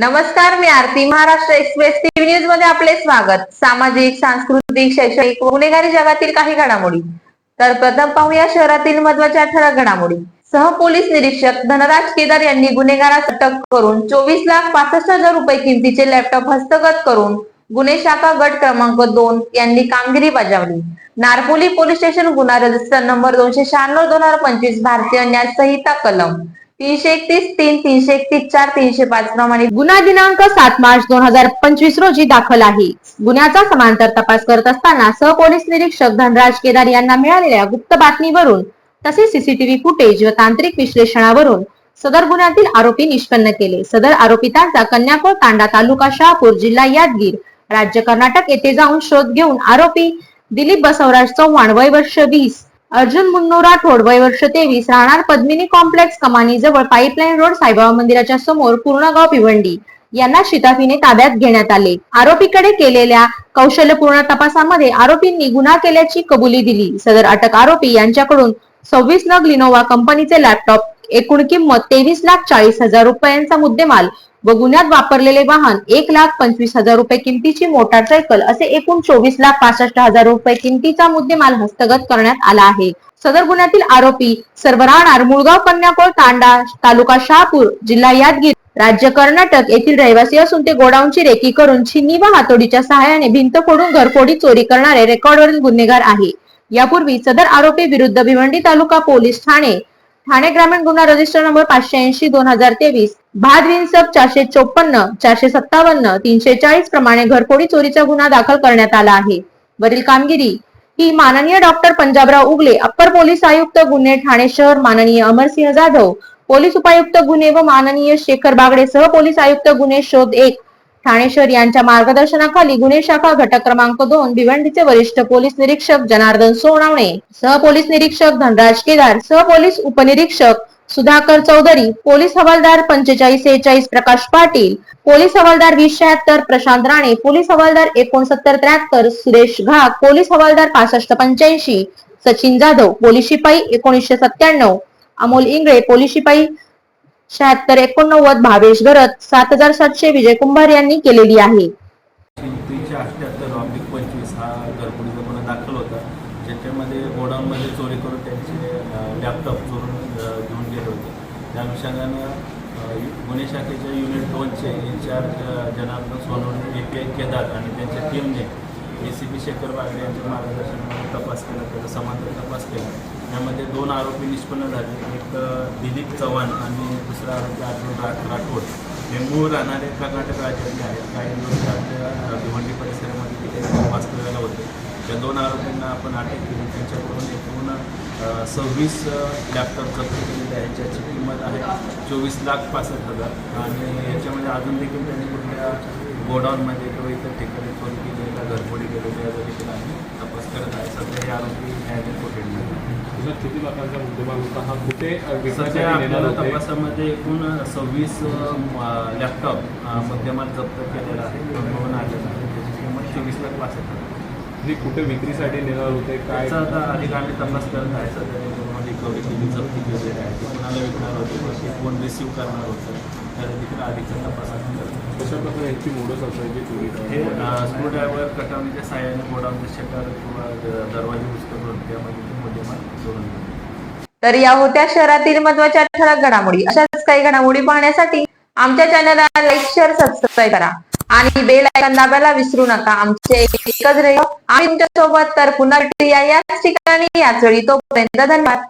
नमस्कार मी Aarti Maharashtra express TV न्यूजमध्ये आपले स्वागत. सामाजिक सांस्कृतिक शैक्षणिक गुन्हेगारी जगातील काही घडामोडी. तर प्रथम पाहूया शहरातील महत्त्वाच्या ठळक घडामोडी. सह पोलीस निरीक्षक धनराज केदार यांनी गुन्हेगारास अटक करून चोवीस लाख पासष्ट हजार रुपये किमतीचे लॅपटॉप हस्तगत करून गुन्हे शाखा गट क्रमांक दोन यांनी कामगिरी बजावली. नारपोली पोलीस स्टेशन गुन्हा रजिस्टर नंबर दोनशे शहाण्णव दोन हजार पंचवीस भारतीय न्याय संहिता कलम. तीनशे एकतीस तीन तीनशे एकतीस चार तीनशे पाच. प्रमाणे गुन्हा दिनांक सात मार्च दोन हजार पंचवीस रोजी दाखल आहे. गुन्ह्याचा समांतर तपास करत असताना सहपोलीस निरीक्षक धनराज केदार यांना मिळालेल्या गुप्त बातमीवरून तसेच सीसीटीव्ही फुटेज व तांत्रिक विश्लेषणावरून सदर गुन्ह्यातील आरोपी निष्पन्न केले. सदर आरोपितांचा कन्याकोळ तांडा तालुका शहापूर जिल्हा यादगीर राज्य कर्नाटक येथे जाऊन शोध घेऊन आरोपी दिलीप बसवराज चव्हाण वय वर्ष वीस अर्जुन मुन्नो राठोड वय वर्ष तेवीस राहणार पद्मिनी कॉम्प्लेक्स कमानी जवळ पाईपलाईन रोड साईबाबा मंदिराच्या समोर पूर्णगाव भिवंडी. यांना शिताफीने ताब्यात घेण्यात आले. आरोपीकडे केलेल्या कौशल्यपूर्ण तपासामध्ये आरोपींनी गुन्हा केल्याची कबुली दिली. सदर अटक आरोपी यांच्याकडून सव्वीस नग लिनोवा कंपनीचे लॅपटॉप एकूण किंमत तेवीस लाख चाळीस हजार रुपयांचा मुद्देमाल व गुन्ह्यात वापरलेले वाहन एक लाख पंचवीस हजार रुपये किमतीची मोटारसायकल असे एकूण चोवीस लाख पासष्ट हजार रुपये किमतीचा मुद्देमाल हस्तगत करण्यात आला आहे. सदर गुन्ह्यातील आरोपी सर्व राहणार मुळगाव कन्याकोळ तांडा तालुका शहापूर जिल्हा यादगीर राज्य कर्नाटक येथील रहिवासी असून ते गोडाऊनची रेकी करून छिन्नी व हातोडीच्या सहाय्याने भिंत फोडून घरफोडी चोरी करणारे रेकॉर्डवरील गुन्हेगार आहे. यापूर्वी सदर आरोपी विरुद्ध भिवंडी तालुका पोलीस ठाणे ठाणे ग्रामीण गुन्हा रजिस्टर नंबर पाचशे ऐंशी दोन हजार तेवीस भाद सब चारशे चोपन्न चारशे सत्तावन्न तीनशे चाळीस प्रमाणे घरफोडी चोरीचा गुन्हा दाखल करण्यात आला आहे. वरील कामगिरी ही माननीय doctor Panjabrao Ugale upper police आयुक्त गुन्हे ठाणे शहर माननीय अमरसिंह जाधव पोलीस उपायुक्त गुन्हे व माननीय शेखर बागडे सह पोलीस आयुक्त गुन्हे शोध एक ठाणे शहर यांच्या मार्गदर्शनाखाली गुन्हे शाखा घटक क्रमांक दोन भिवंडीचे वरिष्ठ पोलीस निरीक्षक जनार्दन सोनावणे सह पोलीस निरीक्षक धनराज केदार सह पोलीस उपनिरीक्षक सुधाकर चौधरी पोलीस हवालदार पंचेचाळीस सेहेचाळीस प्रकाश पाटील पोलीस हवालदार वीस शहात्तर प्रशांत राणे पोलीस हवालदार एकोणसत्तर त्र्याहत्तर सुरेश घाग पोलीस हवालदार पासष्ट पंच्याऐंशी सचिन जाधव पोलीस शिपाई एकोणीसशे सत्त्याण्णव अमोल इंगळे पोलीस शिपाई शहात्तर एकोणनव्वद भावेश गरत सात हजार सातशे विजय कुंभार यांनी केलेली आहे. तीनशे अठ्ठ्याहत्तर पंचवीस हा दाखल होता. ज्याच्यामध्ये गोडाऊनमध्ये चोरी करून त्यांचे लॅपटॉप चोरून घेऊन गेले होते. त्या अनुषंगानं गुन्हे शाखेच्या युनिट दोनचे incharge Janardan Sonawane A P I Kedar आणि त्यांच्या टीमने A C P Shekhar Bagade यांच्या मार्गदर्शनामध्ये तपास केला त्याचा समांतर तपास केला. यामध्ये दोन आरोपी निष्पन्न झाले. एक दिलीप चव्हाण आणि दुसरा आरोपी अर्जुन रा राठोड. हे मूळ राहणारे कर्नाटक राज्यातले आहेत. काही दिवस भिवंडी परिसरामध्ये तिथे तपास करायला होते. त्या दोन आरोपींना आपण अटक केली. त्यांच्याकडून एकूण सव्वीस लॅपटॉप जप्त केलेले आहेत ज्याची किंमत आहे चोवीस लाख पासष्ट हजार. आणि याच्यामध्ये अजून देखील त्यांनी कुठल्या गोडाऊनमध्ये किंवा इतर ठिकाणी चोरी केलेली का घरफोडी केलेली याचा देखील आम्ही तपास करत आहे. सध्या हे आरोपी न्यायालयीन आहेत. तुझा किती मुद्देमाल होता हा कुठे सध्या आपल्याला तपासामध्ये एकूण सव्वीस लॅपटॉप मुद्देमाल जप्त केलेला आहे. नोंदवून आलेला आहे. त्याची किंमत चोवीस लाख पासष्ट हजार. हे कुठे विक्रीसाठी नेणार होते? काय? आता अधिक आम्ही तपास करत आहे सध्या त्याच्यामध्ये रिकव्हरी केली जप्ती केलेली आहे ते कोणाला विकणार होते? ते कोण रिसिव्ह करणार होतं? त्याचा देखील अधिकचा तपास आम्ही करत आहे. कशा प्रकारे यांची मोडस असायची चोरी हे स्क्रू ड्रायव्हर कटावणीच्या साह्याने गोडाऊनचे शटर किंवा दरवाजे उचलून त्यामध्ये ते मुद्देमाल जोडून. तर या होत्या शहरातील महत्त्वाच्या ठळक घडामोडी अशाच काही घडामोडी पाहण्यासाठी आमच्या चॅनलला लाईक शेअर सबस्क्राईब करा. आणि बेल आयकॉन दाबायला विसरू नका. आमचे एकच रेडिओ आम्ही तुमच्यासोबत तर पुन्हा भेटूया. याच ठिकाणी याच वेळी तोपर्यंत धन्यवाद.